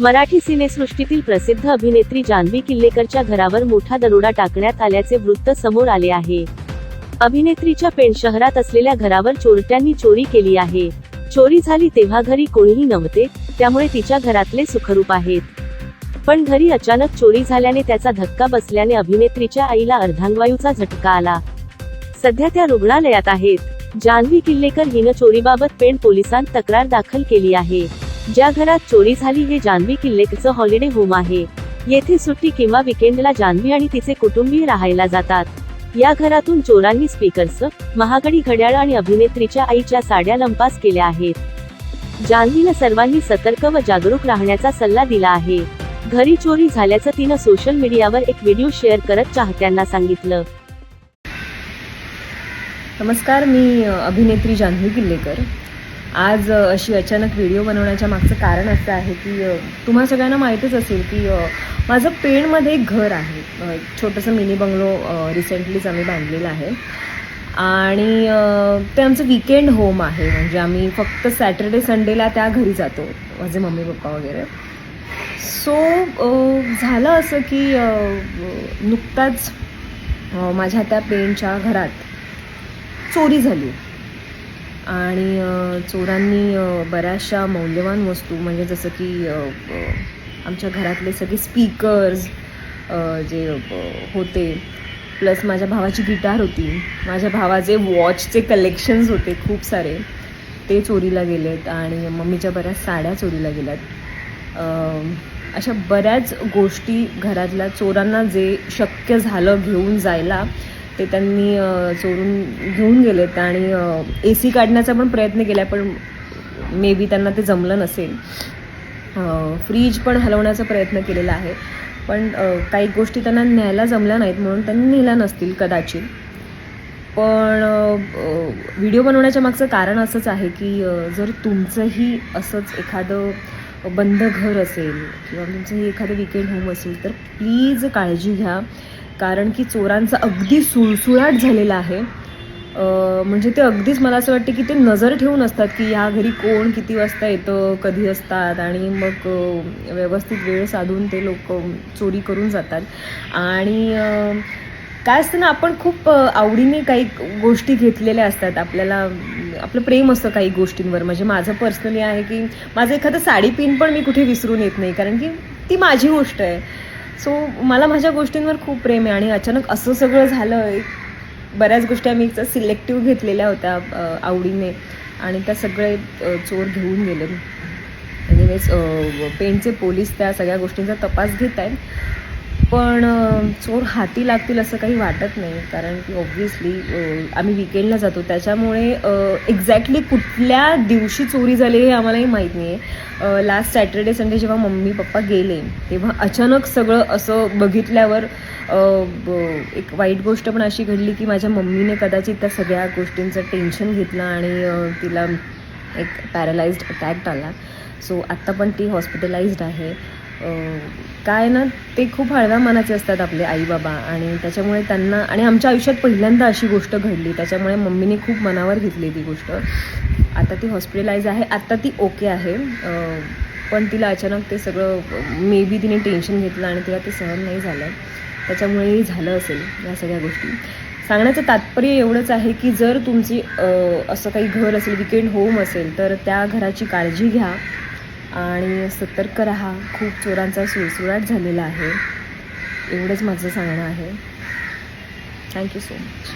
मराठी सिनेसृष्टीतील प्रसिद्ध अभिनेत्री जान्हवी किल्लेकरच्या घरावर मोठा दरोडा टाकण्यात आल्याचे वृत्त समोर आले आहे. अभिनेत्रीच्या पेण शहरात असलेल्या घरावर चोरट्यांनी चोरी केली आहे. चोरी झाली तेव्हा घरी कोणीही नव्हते त्यामुळे तिच्या घरातले सुखरूप आहेत. पण घरी अचानक चोरी झाल्याने त्याचा धक्का बसल्याने अभिनेत्रीच्या आईला अर्धांगवायूचा झटका आला. सध्या त्या रुग्णालयात आहेत. जान्हवी किल्लेकर हिनं चोरीबाबत पेण पोलिसांत तक्रार दाखल केली आहे. ज्या घरात चोरी झाली हे जान्हवी किल्लेकरचं हॉलिडे होम आहे. येथे सुट्टी किंवा विकेंडला जान्हवी आणि तिचे कुटुंबीय राहायला जातात. या घरातून चोरांनी स्पीकर्स महागडी घड्याळ आणि अभिनेत्रीच्या आईच्या साड्या लंपास केल्या आहेत. जान्हवीनं सर्वांनी सतर्क व जागरूक राहण्याचा सल्ला दिला आहे. घरी चोरी झाल्याचं तिनं सोशल मीडियावर एक व्हिडिओ शेअर करत चाहत्यांना सांगितलं. नमस्कार मी अभिनेत्री जान्हवी किल्लेकर. आज अशी अचानक व्हिडिओ बनवण्याच्या मागचं कारण असं आहे की तुम्हा सगळ्यांना माहीतच असेल की माझं पेणमध्ये एक घर आहे. एक छोटंसं मिनी बंगलो रिसेंटलीच आम्ही बांधलेलं आहे. आणि ते आमचं विकेंड होम आहे. म्हणजे आम्ही फक्त सॅटर्डे संडेला त्या घरी जातो माझे मम्मी पप्पा वगैरे. सो झालं असं की नुकताच माझ्या त्या पेणच्या घरात चोरी झाली. आणि चोरांनी बऱ्याचशा मौल्यवान वस्तू म्हणजे जसं की आमच्या घरातले सगळे स्पीकर्स जे होते. प्लस माझ्या भावाची गिटार होती. माझ्या भावाचे वॉचचे कलेक्शन्स होते खूप सारे. ते चोरीला गेलेत आणि मम्मीच्या बऱ्याच साड्या चोरीला गेल्यात. अशा बऱ्याच गोष्टी घरातल्या चोरांना जे शक्य झालं घेऊन जायला ते त्यांनी चोरून घेऊन गेलेत आणि ए सी काढण्याचा पण प्रयत्न केला पण मे बी त्यांना ते जमलं नसेल. फ्रीज पण हलवण्याचा प्रयत्न केलेला आहे. पण काही गोष्टी त्यांना न्यायला जमल्या नाहीत म्हणून त्यांनी नेल्या नसतील कदाचित. पण व्हिडिओ बनवण्याच्या मागचं कारण असंच आहे की जर तुमचंही असंच एखादं बंद घर असेल किंवा तुमचंही एखादं विकेंड होम असेल तर प्लीज काळजी घ्या. कारण की चोरांचा अगदी सुळसुळाट झालेला आहे. म्हणजे ते अगदीच मला असं वाटतं की ते नजर ठेवून असतात की ह्या घरी कोण किती वाजता येतं कधी असतात आणि मग व्यवस्थित वेळ साधून ते लोक चोरी करून जातात. आणि काय असतं ना आपण खूप आवडीने काही गोष्टी घेतलेल्या असतात. आपल्याला आपलं प्रेम असतं काही गोष्टींवर. म्हणजे माझं पर्सनली आहे की माझं एखादं साडी पिन पण मी कुठे विसरून येत नाही. कारण की ती माझी गोष्ट आहे. सो मला माझ्या गोष्टींवर खूप प्रेम आहे आणि अचानक असं सगळं झालं बऱ्याच गोष्टी आम्ही सिलेक्टिव्ह घेतलेल्या होत्या आवडीने. आणि त्या सगळे चोर घेऊन गेले. एनिवेज पेंटचे पोलीस त्या सगळ्या गोष्टींचा तपास घेत आहेत. पण चोर हाती लागतील असं काही वाटत नाही. कारण की ऑब्व्हियसली आम्ही विकेंडला जातो. त्याच्यामुळे एक्झॅक्टली कुठल्या दिवशी चोरी झाली हे आम्हालाही माहीत नाही आहे लास्ट सॅटर्डे संडे जेव्हा मम्मी पप्पा गेले तेव्हा अचानक सगळं असं बघितल्यावर ब- एक वाईट गोष्ट पण अशी घडली की माझ्या मम्मीने कदाचित त्या सगळ्या गोष्टींचं टेन्शन घेतलं आणि तिला एक पॅरालाइज्ड अटॅक आला. सो आत्ता पण ती हॉस्पिटलाइज्ड आहे. काय ना ते खूप हळव्या मनाचे असतात आपले आई बाबा आणि त्याच्यामुळे त्यांना आणि आमच्या आयुष्यात पहिल्यांदा अशी गोष्ट घडली. त्याच्यामुळे मम्मीने खूप मनावर घेतली ती गोष्ट. आता ती हॉस्पिटलाइज आहे. आत्ता ती ओके आहे. पण तिला अचानक ते सगळं मे बी तिने टेन्शन घेतलं आणि तिला ते सहन नाही झालं. त्याच्यामुळेही झालं असेल या सगळ्या गोष्टी. सांगण्याचं तात्पर्य एवढंच आहे की जर तुमची असं काही घर असेल विकेंड होम असेल तर त्या घराची काळजी घ्या. आणि सतर्क राहा. खूप चोरांचा सुळसुळाट झालेला आहे. एवढंच माझं सांगणं आहे. Thank you so much